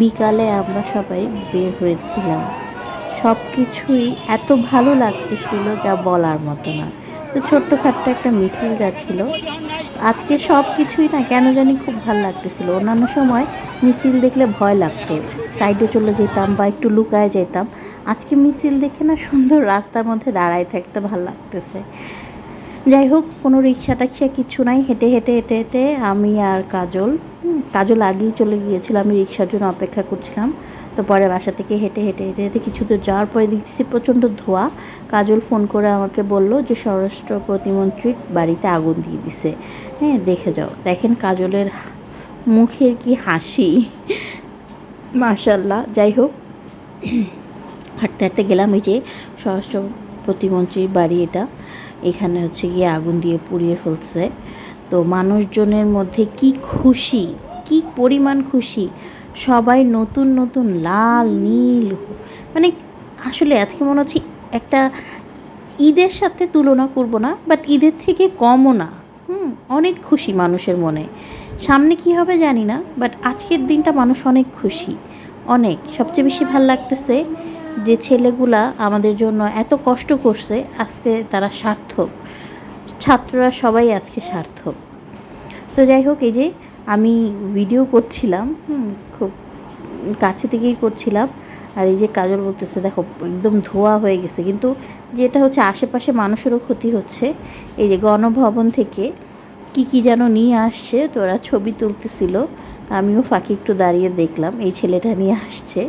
বিকালে আমরা সবাই বের হয়েছিলাম। সব কিছুই এত ভালো লাগতেছিল যা বলার মতো না। তো ছোট্টখাট্ট একটা মিছিল যাচ্ছিল। আজকে সব কিছুই না কেন জানি খুব ভালো লাগতেছিল। অন্যান্য সময় মিছিল দেখলে ভয় লাগতো। সাইডে চলে যেতাম বা একটু লুকায় যেতাম। আজকে মিছিল দেখে না সুন্দর রাস্তার মধ্যে দাঁড়ায় থাকতে ভালো লাগতেছে। যাই হোক কোনো রিক্সা টাক্সা কিছু নাই। হেঁটে হেঁটে হেঁটে হেঁটে আমি আর কাজল কাজল আগেই চলে গিয়েছিল। আমি রিক্সার জন্য অপেক্ষা করছিলাম। তো পরে বাসা থেকে হেঁটে হেঁটে হেঁটে হেঁটে কিছু দূর যাওয়ার পরে দেখছি প্রচণ্ড ধোয়া। কাজল ফোন করে আমাকে বলল যে, স্বরাষ্ট্র প্রতিমন্ত্রীর বাড়িতে আগুন দিয়ে দিছে। হ্যাঁ দেখে যাও। দেখেন কাজলের মুখের কি হাসি। মাশাল্লাহ যাই হোক হাঁটতে হাঁটতে গেলাম এই যে স্বরাষ্ট্র প্রতিমন্ত্রীর বাড়ি এটা। এখানে হচ্ছে গিয়ে আগুন দিয়ে পুড়িয়ে ফেলছে। তো মানুষজনের মধ্যে কি খুশি, কি পরিমাণ খুশি? সবাই নতুন নতুন, লাল, নীল মানে আসলে আজকে মনে হচ্ছে একটা ঈদের সাথে তুলনা করব না বাট ঈদের থেকে কমও না। হুম, অনেক খুশি মানুষের মনে। সামনে কি হবে জানি না বাট আজকের দিনটা মানুষ অনেক খুশি। অনেক। সবচেয়ে বেশি ভালো লাগতেছে যে ছেলেগুলা আমাদের জন্য এত কষ্ট করছে, আজকে তারা সার্থক। ছাত্ররা সবাই আজকে সার্থক। তো যাই হোক, এই যে আমি ভিডিও করছিলাম খুব কাছে থেকেই করছিলাম। আর এই যে কাজল বলতেছে, দেখো, একদম ধোয়া হয়ে গেছে। কিন্তু যেটা হচ্ছে, আশেপাশে মানুষেরও ক্ষতি হচ্ছে। এই যে গণভবন থেকে কি কি যেন নিয়ে আসছে, তো ওরা ছবি তুলতেছিল। আমিও ফাঁকি একটু দাঁড়িয়ে দেখলাম, এই ছেলেটা নিয়ে আসছে।